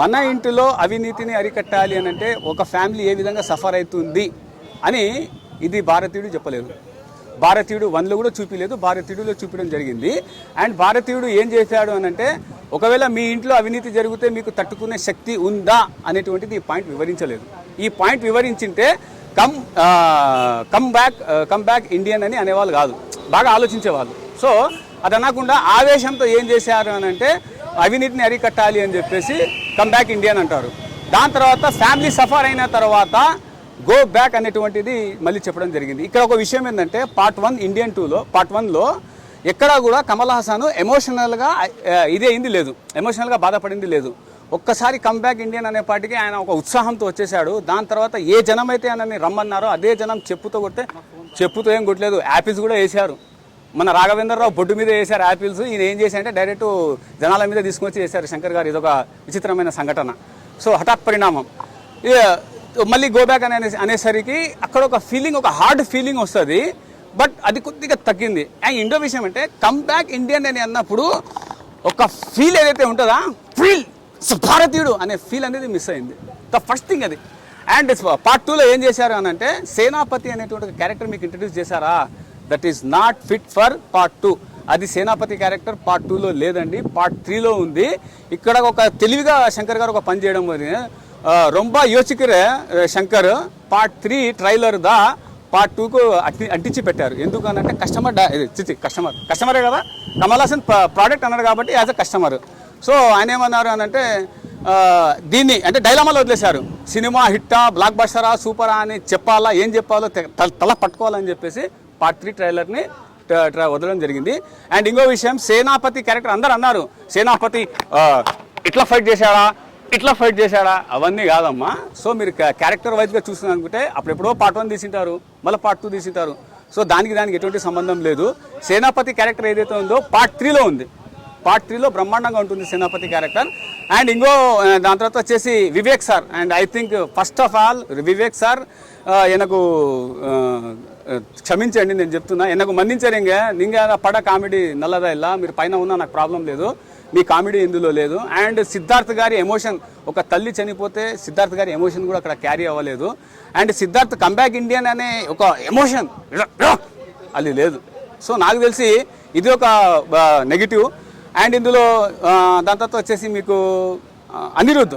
మన ఇంటిలో అవినీతిని అరికట్టాలి అని అంటే ఒక ఫ్యామిలీ ఏ విధంగా సఫర్ అవుతుంది అని ఇది భారతీయుడు చెప్పలేదు. భారతీయుడు వన్లో కూడా చూపించలేదు భారతీయుడులో చూపించడం జరిగింది. అండ్ భారతీయుడు ఏం చేశాడు అని అంటే ఒకవేళ మీ ఇంట్లో అవినీతి జరిగితే మీకు తట్టుకునే శక్తి ఉందా అనేటువంటిది ఈ పాయింట్ వివరించలేదు. ఈ point వివరించింటే come come back come back Indian అని అనేవాళ్ళు కాదు. బాగా ఆలోచించేవాళ్ళు. సో అది అనకుండా ఆవేశంతో ఏం చేశారు అని అంటే అవినీతిని అరికట్టాలి అని చెప్పేసి కమ్ బ్యాక్ ఇండియన్ అంటారు. దాని తర్వాత ఫ్యామిలీ సఫర్ అయిన తర్వాత గో బ్యాక్ అనేటువంటిది మళ్ళీ చెప్పడం జరిగింది. ఇక్కడ ఒక విషయం ఏంటంటే పార్ట్ వన్ ఇండియన్ టూలో పార్ట్ వన్లో ఎక్కడా కూడా కమల్ హాసన్ ఎమోషనల్గా ఇదే అయింది లేదు. ఎమోషనల్గా బాధపడింది లేదు. ఒక్కసారి కమ్ బ్యాక్ ఇండియన్ అనే పాటికి ఆయన ఒక ఉత్సాహంతో వచ్చేసాడు దాని తర్వాత ఏ జనం అయితే ఆయనని రమ్మన్నారో అదే జనం చెప్పుతో కొడితే చెప్పుతో ఏం కొట్టలేదు. యాపిల్స్ కూడా వేశారు. మన రాఘవేంద్రరావు బొడ్డు మీద వేశారు యాపిల్స్. ఈయన ఏం చేశారంటే డైరెక్ట్ జనాల మీద తీసుకొచ్చి వేశారు. శంకర్ గారు ఇదొక విచిత్రమైన సంఘటన. సో హఠాత్ పరిణామం. మళ్ళీ గోబ్యాక్ అనే అనేసరికి అక్కడ ఒక ఫీలింగ్ ఒక హార్డ్ ఫీలింగ్ వస్తుంది. బట్ అది కొద్దిగా తగ్గింది. అండ్ ఇండో విషయం అంటే కమ్ బ్యాక్ ఇండియన్ అని అన్నప్పుడు ఒక ఫీల్ ఏదైతే ఉంటుందా ఫీల్ భారతీయుడు అనే ఫీల్ అనేది మిస్ అయింది. ద ఫస్ట్ థింగ్ అది. అండ్ పార్ట్ టూలో ఏం చేశారు అని అంటే సేనాపతి అనేటువంటి క్యారెక్టర్ మీకు ఇంట్రడ్యూస్ చేశారా? That is not fit for part two. అది సేనాపతి క్యారెక్టర్ పార్ట్ టూలో లేదండి పార్ట్ త్రీలో ఉంది. ఇక్కడ ఒక తెలివిగా శంకర్ గారు ఒక పని చేయడం మరి రొంబ యోచికరే శంకర్ పార్ట్ త్రీ ట్రైలర్ దా పార్ట్ టూకు అట్టి అంటించి పెట్టారు ఎందుకనంటే కస్టమర్ డా- చిచి కస్టమర్ కస్టమరే కదా? కమల్ హాసన్ ప్రోడక్ట్ అన్నాడు కాబట్టి యాజ్ అ కస్టమర్. సో ఆయన ఏమన్నారు అని అంటే దీన్ని అంటే డైలామాలో వదిలేశారు. సినిమా హిట్టా బ్లాక్ బస్టరా సూపరా అని చెప్పాలా ఏం చెప్పాలో తల- తల పట్టుకోవాలని చెప్పేసి పార్ట్ త్రీ ట్రైలర్ని వదలడం జరిగింది. అండ్ ఇంకో విషయం సేనాపతి క్యారెక్టర్ అందరు అన్నారు సేనాపతి ఇట్లా ఫైట్ చేశాడా? ఇట్లా ఫైట్ చేశాడా? అవన్నీ కాదమ్మా. సో మీరు క్యారెక్టర్ వైజ్గా చూస్తున్నారు అనుకుంటే అప్పుడెప్పుడో పార్ట్ వన్ తీసింటారు మళ్ళీ పార్ట్ టూ తీసింటారు. సో దానికి దానికి ఎటువంటి సంబంధం లేదు. సేనాపతి క్యారెక్టర్ ఏదైతే ఉందో పార్ట్ త్రీలో ఉంది. పార్ట్ త్రీలో బ్రహ్మాండంగా ఉంటుంది సేనాపతి క్యారెక్టర్. అండ్ ఇంకో దాని తర్వాత వచ్చేసి Vivek sir. And I think first of all Vivek sir ఎనకు క్షమించండి నేను చెప్తున్నా. ఎనకు మందించారు ఇంక. నింగా పడ కామెడీ నల్లదా ఇలా? మీరు పైన ఉన్నా నాకు ప్రాబ్లం లేదు. మీ కామెడీ ఇందులో లేదు. అండ్ సిద్ధార్థ్ గారి ఎమోషన్ ఒక తల్లి చనిపోతే సిద్ధార్థ్ గారి ఎమోషన్ కూడా అక్కడ క్యారీ అవ్వలేదు. అండ్ సిద్ధార్థ్ కంబ్యాక్ ఇండియన్ అనే ఒక ఎమోషన్ అది లేదు. సో నాకు తెలిసి ఇది ఒక నెగిటివ్. అండ్ ఇందులో దాని తర్వాత వచ్చేసి మీకు అనిరుద్ధ్.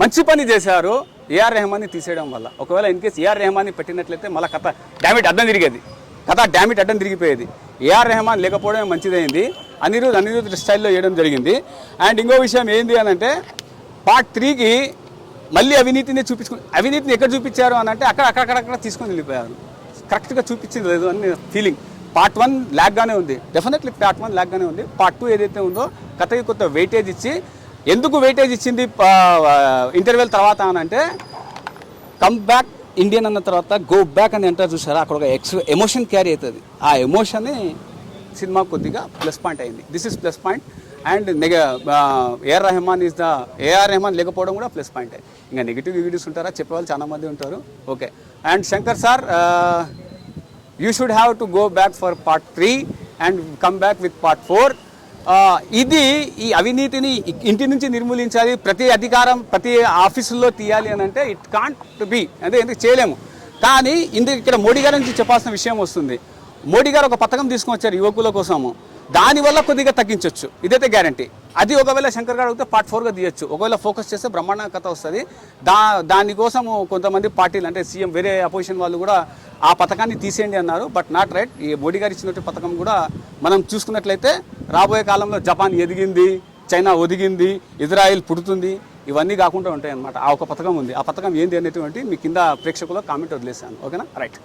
మంచి పని చేశారు. ఏఆర్ రెహమాన్ని తీసేయడం వల్ల. ఒకవేళ ఇన్ కేసు ఏఆర్ రెహమాన్ని పెట్టినట్లయితే మళ్ళీ కథ డామిట్ అడ్డం తిరిగేది. కథ డామిట్ అడ్డం తిరిగిపోయేది. ఏఆర్ రెహమాన్ లేకపోవడమే మంచిదైంది. అనిరుద్ధ్ అనిరుద్ధ్ స్టైల్లో వేయడం జరిగింది. అండ్ ఇంకో విషయం ఏంది అని అంటే పార్ట్ త్రీకి మళ్ళీ అవినీతిని చూపించుకుని అవినీతిని ఎక్కడ చూపించారు అని అంటే అక్కడ అక్కడక్కడ తీసుకొని వెళ్ళిపోయారు. కరెక్ట్గా చూపించింది లేదు అని ఫీలింగ్ పార్ట్ వన్ ల్యాగ్గానే ఉంది. డెఫినెట్లీ పార్ట్ వన్ ల్యాగ్గానే ఉంది. పార్ట్ టూ ఏదైతే ఉందో కథకి కొత్త వెయిటేజ్ ఇచ్చి ఎందుకు వెయిటేజ్ ఇచ్చింది ఇంటర్వెల్ తర్వాత అని అంటే కమ్ బ్యాక్ ఇండియన్ అన్న తర్వాత గో బ్యాక్ అని అంటారు చూసారా? అక్కడ ఒక ఎక్స్ ఎమోషన్ క్యారీ అవుతుంది. ఆ ఎమోషన్ని సినిమా కొద్దిగా ప్లస్ పాయింట్ అయింది. This is plus point and నెగ AR Rahman is the AR Rahman లేకపోవడం కూడా ప్లస్ పాయింట్ ఇంకా నెగిటివ్ వీడియోస్ ఉంటారా? చెప్పేవాళ్ళు చాలామంది ఉంటారు. Okay and Shankar sir you should have to go back for part three and come back with part four ఇది ఈ అవినీతిని ఇంటి నుంచి నిర్మూలించాలి. ప్రతి అధికారం ప్రతి ఆఫీసుల్లో తీయాలి అని అంటే ఇట్ కాంట్ బి అంటే ఎందుకు చేయలేము. కానీ ఇందుకు ఇక్కడ మోడీ గారి నుంచి చెప్పాల్సిన విషయం వస్తుంది. మోడీ గారు ఒక పథకం తీసుకొని వచ్చారు యువకుల కోసము. దానివల్ల కొద్దిగా తగ్గించవచ్చు ఇదైతే గ్యారంటీ అది ఒకవేళ శంకర్ గారు అడిగితే పార్ట్ ఫోర్గా తీయచ్చు. ఒకవేళ ఫోకస్ చేస్తే బ్రహ్మాండ కథ వస్తుంది. దా దానికోసము కొంతమంది పార్టీలు అంటే సీఎం వేరే అపోజిషన్ వాళ్ళు కూడా ఆ పథకాన్ని తీసేయండి అన్నారు బట్ నాట్ రైట్. ఈ మోడీ గారు ఇచ్చినటువంటి పథకం కూడా మనం చూసుకున్నట్లయితే రాబోయే కాలంలో జపాన్ ఎదిగింది చైనా ఒదిగింది ఇజ్రాయిల్ పుడుతుంది ఇవన్నీ కాకుండా ఉంటాయి అన్నమాట ఆ ఒక పథకం ఉంది. ఆ పథకం ఏంది అనేటువంటి మీ కింద ప్రేక్షకుల కామెంట్ వదిలేశాను. ఓకేనా? రైట్.